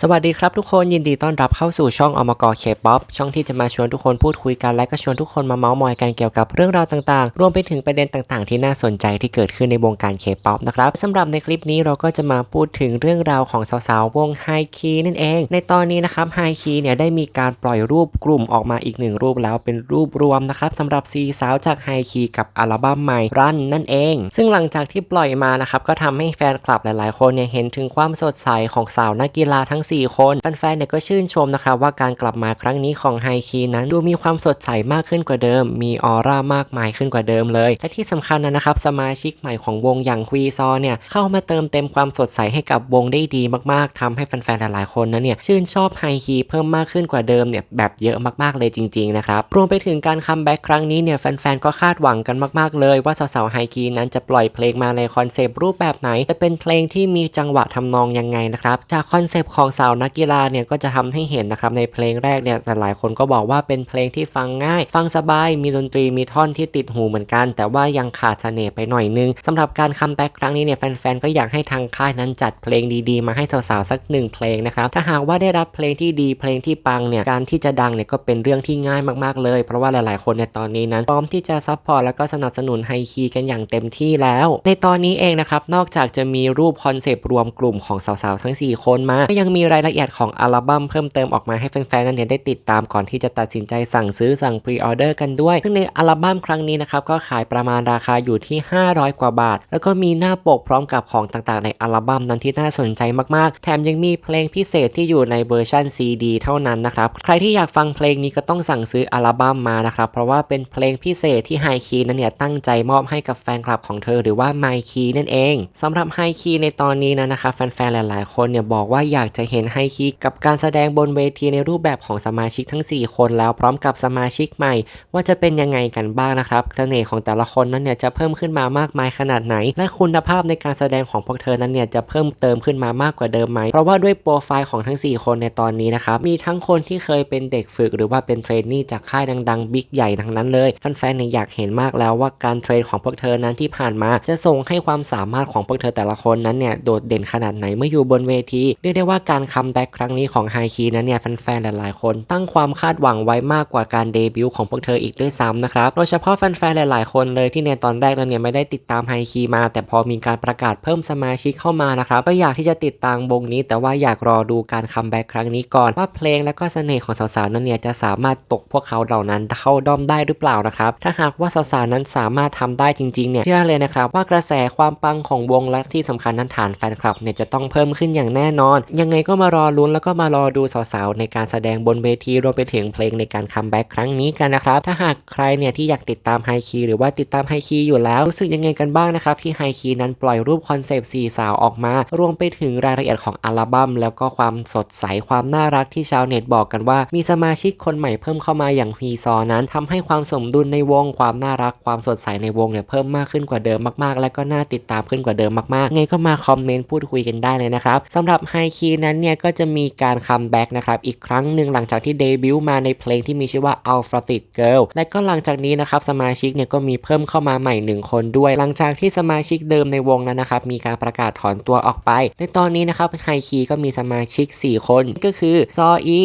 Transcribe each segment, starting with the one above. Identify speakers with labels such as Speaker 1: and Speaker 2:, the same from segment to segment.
Speaker 1: สวัสดีครับทุกคนยินดีต้อนรับเข้าสู่ช่องอมกเคป๊อปช่องที่จะมาชวนทุกคนพูดคุยกันและก็ชวนทุกคนมาเมาส์มอยกันเกี่ยวกับเรื่องราวต่างๆ รวมไปถึงประเด็นต่างๆ ที่น่าสนใจที่เกิดขึ้นในวงการเคป๊อปนะครับสำหรับในคลิปนี้เราก็จะมาพูดถึงเรื่องราวของสาวๆ วงไฮคีนั่นเอง ในตอนนี้นะครับไฮคีเนี่ยได้มีการปล่อยรูปกลุ่มออกมาอีกหนึ่งรูปแล้วเป็นรูปรวมนะครับสำหรับซีสาวจากไฮคีกับอัลบั้มใหม่รันนั่นเอง ซึ่งหลังจากที่ปล่อยมานะครับก็ทำให้แฟนคลับหลายๆ คนเนี่ยเห็นถึงความสดใสของสาวนักกีฬาทั้ง4 คนแฟนๆเนี่ยก็ชื่นชมนะครับว่าการกลับมาครั้งนี้ของไฮคีนั้นดูมีความสดใสมากขึ้นกว่าเดิม มีออร่ามากมายขึ้นกว่าเดิมเลย และที่สำคัญนะครับสมาชิกใหม่ของวงอย่างควีซอเนี่ยเข้ามาเติมเต็มความสดใสให้กับวงได้ดีมากๆทำให้แฟนๆหลายๆคนนั้นเนี่ยชื่นชอบไฮคีเพิ่มมากขึ้นกว่าเดิมเนี่ยแบบเยอะมากๆเลยจริงๆนะครับรวมไปถึงการคัมแบ็กครั้งนี้เนี่ยแฟนๆก็คาดหวังกันมากๆ เลยว่าสาวๆไฮคีนั้นจะปล่อยเพลงมาในคอนเซปต์รูปแบบไหนจะเป็นเพลงที่มีจังหวะทำนองยังไงนะครับจากคอนเซปต์ของสาวนักกีฬาเนี่ยก็จะทำให้เห็นนะครับในเพลงแรกเนี่ยแต่หลายคนก็บอกว่าเป็นเพลงที่ฟังง่าย ฟังสบายมีดนตรีมีท่อนที่ติดหูเหมือนกัน แต่ว่ายังขาดเสน่ห์ไปหน่อยนึงสำหรับการคัมแบ็กครั้งนี้เนี่ยแฟนๆก็อยากให้ทางค่ายนั้นจัดเพลงดีๆ มาให้สาวๆสักหนึ่งเพลงนะครับถ้าหากว่าได้รับเพลงที่ดีเพลงที่ปังเนี่ยการที่จะดังเนี่ยก็เป็นเรื่องที่ง่ายมากๆเลย เพราะว่าหลายๆ คนในตอนนี้นั้นพร้อมที่จะซัพพอร์ตแล้วก็สนับสนุนไฮคีกันอย่างเต็มที่แล้ว ในตอนนี้เองนะครับนอกจากจะมีรูปคอนเซปต์รวมกลุ่มของสาวๆทั้ง 4 คนมาก็ยังมีีรายละเอียดของอัลบั้มเพิ่มเติมออกมาให้แฟนๆนั้นเนี่ยได้ติดตามก่อนที่จะตัดสินใจสั่งซื้อสั่งพรีออเดอร์กันด้วย ซึ่งในอัลบั้มครั้งนี้นะครับก็ขายประมาณราคาอยู่ที่ 500 กว่าบาท แล้วก็มีหน้าปกพร้อมกับของต่างๆ ในอัลบั้มนั้นที่น่าสนใจมากๆ แถมยังมีเพลงพิเศษที่อยู่ในเวอร์ชัน CD เท่านั้นนะครับใครที่อยากฟังเพลงนี้ก็ต้องสั่งซื้ออัลบั้มมานะครับเพราะว่าเป็นเพลงพิเศษที่ไฮคีนั้นเนี่ยตั้งใจมอบให้กับแฟนคลับของเธอหรือว่าไมคีนั่นเองสำหรับไฮคีในตอนนี้นะนะครับแฟนๆหลาย ๆ คนเนี่ยบอกว่าอยากจะเห็นไฮคีกับการแสดงบนเวทีในรูปแบบของสมาชิกทั้ง 4 คนแล้วพร้อมกับสมาชิกใหม่ ว่าจะเป็นยังไงกันบ้างนะครับเสน่ห์ของแต่ละคนนั้นเนี่ยจะเพิ่มขึ้นมามากมายขนาดไหน และคุณภาพในการแสดงของพวกเธอนั้นเนี่ยจะเพิ่มเติมขึ้นมามากกว่าเดิมไหมเพราะว่าด้วยโปรไฟล์ของทั้ง 4 คนในตอนนี้นะครับมีทั้งคนที่เคยเป็นเด็กฝึก หรือว่าเป็นเทรนนี่จากค่ายดังๆบิ๊กใหญ่ทั้งนั้นเลยแฟนๆเนี่ยอยากเห็นมากแล้วว่าการเทรนของพวกเธอนั้นที่ผ่านมา จะส่งให้ความสามารถของพวกเธอแต่ละคนนั้นเนี่ยโดดเด่นขนาดไหนเมื่ออยู่บนเวทีเรียกได้ว่าการคัมแบ็กครั้งนี้ของไฮคีนั้นเนี่ยแฟนๆ หลายๆ คนตั้งความคาดหวังไว้มากกว่าการเดบิวต์ของพวกเธออีกด้วยซ้ำนะครับ โดยเฉพาะแฟนๆ หลายๆ คนเลยที่ในตอนแรกนั้นเนี่ยไม่ได้ติดตามไฮคีมา แต่พอมีการประกาศเพิ่มสมาชิกเข้ามานะครับก็อยากที่จะติดตามวงนี้ แต่ว่าอยากรอดูการคัมแบ็กครั้งนี้ก่อนว่าเพลงและก็เสน่ห์ของสาวๆ นั้นเนี่ยจะสามารถตกพวกเขาเหล่านั้นเข้าด้อมได้หรือเปล่านะครับ ถ้าหากว่าสาวๆ นั้นสามารถทำได้จริงๆ เนี่ยเชื่อเลยนะครับว่ากระแสความปังของวงและที่สำคัญนั้นฐานแฟนคลับเนี่ยจะต้องเพิ่มขึ้นอย่างแน่นอน ยังไงก็มารอลุ้นแล้วก็มารอดูสาวๆในการแสดงบนเวทีรวมไปถึงเพลงในการคัมแบ็กครั้งนี้กันนะครับ ถ้าหากใครเนี่ยที่อยากติดตามไฮคีหรือว่าติดตามไฮคีอยู่แล้วรู้สึกยังไงกันบ้างนะครับที่ไฮคีนั้นปล่อยรูปคอนเซปต์สี่สาวออกมารวมไปถึงรายละเอียดของอัลบั้มแล้วก็ความสดใสความน่ารักที่ชาวเน็ตบอกกันว่า มีสมาชิกคนใหม่เพิ่มเข้ามาอย่างฮีซอนั้นทำให้ความสมดุลในวงความน่ารักความสดใสในวงเนี่ยเพิ่มมากขึ้นกว่าเดิมมากๆ และก็น่าติดตามขึ้นกว่าเดิมมากๆไงก็มาคอมเมนต์พูดคุยกันได้เลยนะครับสำหรับไฮคีนั้นเนี่ยก็จะมีการคัมแบ็กนะครับอีกครั้งหนึ่งหลังจากที่เดบิวต์มาในเพลงที่มีชื่อว่า Alpha t i c Girl และก็หลังจากนี้นะครับสมาชิกเนี่ยก็มีเพิ่มเข้ามาใหม่หนึ่งคนด้วย หลังจากที่สมาชิกเดิมในวงนั้นนะครับมีการประกาศถอนตัวออกไป ในตอนนี้นะครับไฮคีก็มีสมาชิก 4 คนก็คือซออี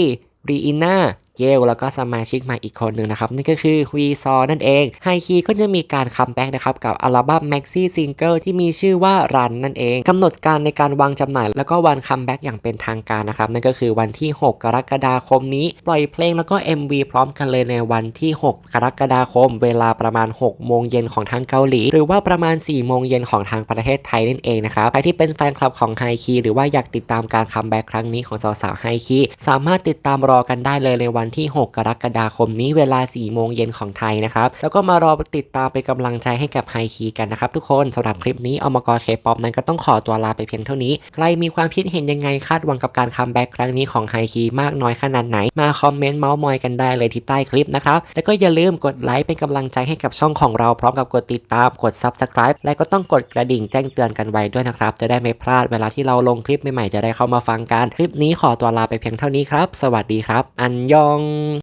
Speaker 1: รีอิน่า เยลแล้วก็สมาชิกใหม่อีกคนหนึ่งนะครับนั่นก็คือวีซอนั่นเองไฮคีก็จะมีการคัมแบ็กนะครับกับอัลบั้ม Maxi Single ที่มีชื่อว่ารันนั่นเองกำหนดการในการวางจำหน่าย แล้วก็วันคัมแบ็กอย่างเป็นทางการนะครับนั่นก็คือวันที่ 6 กรกฎาคมนี้ ปล่อยเพลงแล้วก็ MV พร้อมกันเลยในวันที่ 6 กรกฎาคม เวลาประมาณ 6 โมงเย็นของทางเกาหลี หรือว่าประมาณ 4 โมงเย็นของทางประเทศไทยนั่นเองนะครับใครที่เป็นแฟนคลับของไฮคีหรือว่าอยากติดตามการคัมแบ็กครั้งนี้ของสาวๆไฮคีสามารถติดตามรอกันได้เลยในวันันที่ 6 กรกฎาคมนี้เวลา 4 โมงเย็นของไทยนะครับ แล้วก็มารอติดตามเป็นกำลังใจให้กับไฮคีกันนะครับทุกคนสำหรับคลิปนี้เอามากอเคป๊อปนั้นก็ต้องขอตัวลาไปเพียงเท่านี้ ใครมีความคิดเห็นยังไงคาดหวังกับการคัมแบ็กครั้งนี้ของไฮคีมากน้อยขนาดไหน มาคอมเมนต์เมาส์มอยกันได้เลยที่ใต้คลิปนะครับ แล้วก็อย่าลืมกดไลค์เป็นกำลังใจให้กับช่องของเราพร้อมกับกดติดตามกด Subscribe และก็ต้องกดกระดิ่งแจ้งเตือนกันไว้ด้วยนะครับ จะได้ไม่พลาดเวลาที่เราลงคลิปใหม่ๆจะได้เข้ามาฟังกัน คลิปนี้ขอตัวลาไปเพียงเท่านี้ครับ สวัสดีครับ อันยอง嗯